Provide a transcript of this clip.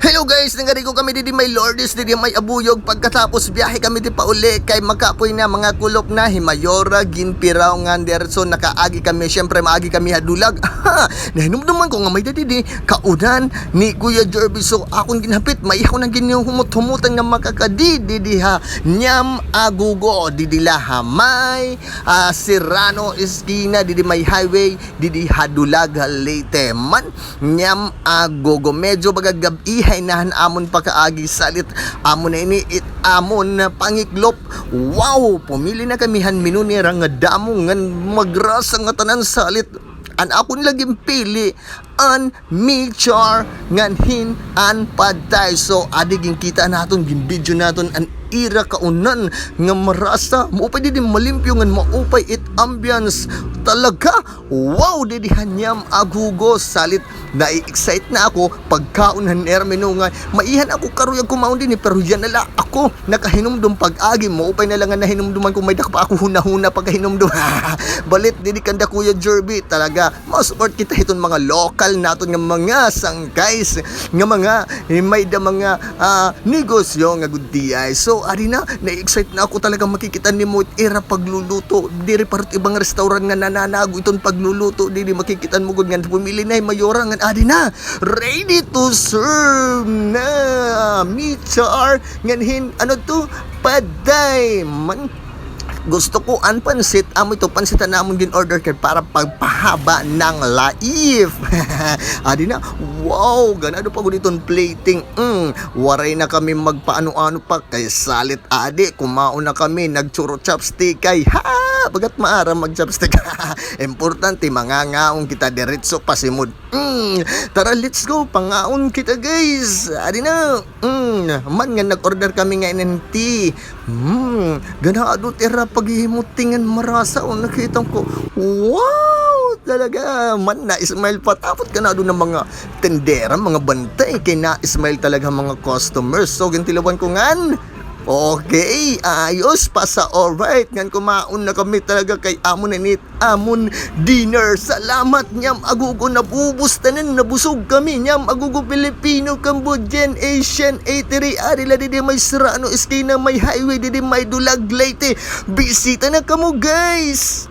Hello guys, nangari ko kami didi may Lourdes, didi may abuyog. Pagkatapos biyahe kami di pa uli. Kay magkapoy na mga kulop na Himayora, Ginpiraw, nga So nakaagi kami, syempre maagi kami hadulag Nahinumduman ko nga may didi Kaunan ni Kuya Jervis So akong ginhapit, may ako nang ginihumot-humutan nga makakadi Didi ha, Nyam Agugo Didi Lahamay, ah, Serrano Esquina Didi may highway, didi hadulag Leyte. Man Nyam Agugo. Medyo bagagabihay nahan amon pakaagi salit. Amon na ini it amon na wow pumili na kami han minuni nga damo ngan magrasa nga tanan salit. An ako nilaging pili an mixture ngan hin an paday so adiging kita naton gin video naton an ira kaunan nga marasa. Mo pa din malimpyo ngan maupay it ambience talaga? Wow didi hanyam agugo salit na-excite na ako pagkaunan ermino nga maihan ako karuyag kumaon din eh, pero yan nala ako nakahinumdum pag-agi mo upay na lang nga nahinumduman kung may dakpa ako huna-huna pagkahinumdum. Balit didi kanda kuya Jerby talaga ma-support kita iton mga local naton nga mga sangkays nga mga eh, may da mga ah, negosyo nga good DI so ari na na-excite na ako talaga makikita ni mo era pagluluto. Diri parot ibang restaurant nga nananago iton pagluluto. Diri makikita mo gud nga pumili na mayora nga adi na. Ready to serve na michar nganhin ano to? Paday man gusto ko an pansit amo ito pansitan namon gin order kay para pagpahaba ng laif. Adi na wow ganado pa gud plating. Mm, waray na kami magpaano-ano pa kay salit adi. Kumaon na kami nagchuro chopstick kay ha bagat maara mag chopstick. Importante mga ngaong kita diretso pasimod mm, tara let's go pangaon kita guys. Adi na mm, man nga nag-order kami nga NNT mm, ganado tira paghihimutingan marasa o nakita ko. Wow! Talaga man na smile pa. Tapos ganado ng mga tendera mga bantay. Kay na smile talaga mga customers. So gantilawan ko ngan Okay, ayos pa sa alright. Ngan kumaon na kami talaga kay Amon and Eat Amon Dinner. Salamat nyam agugo nabubus tanan nabusog kami nyam agugo Filipino, Cambodian, Asian, Eatery, Arila didi may Serrano, Esquina, may highway didi may Dulag, Leyte. Bisita na kamo guys.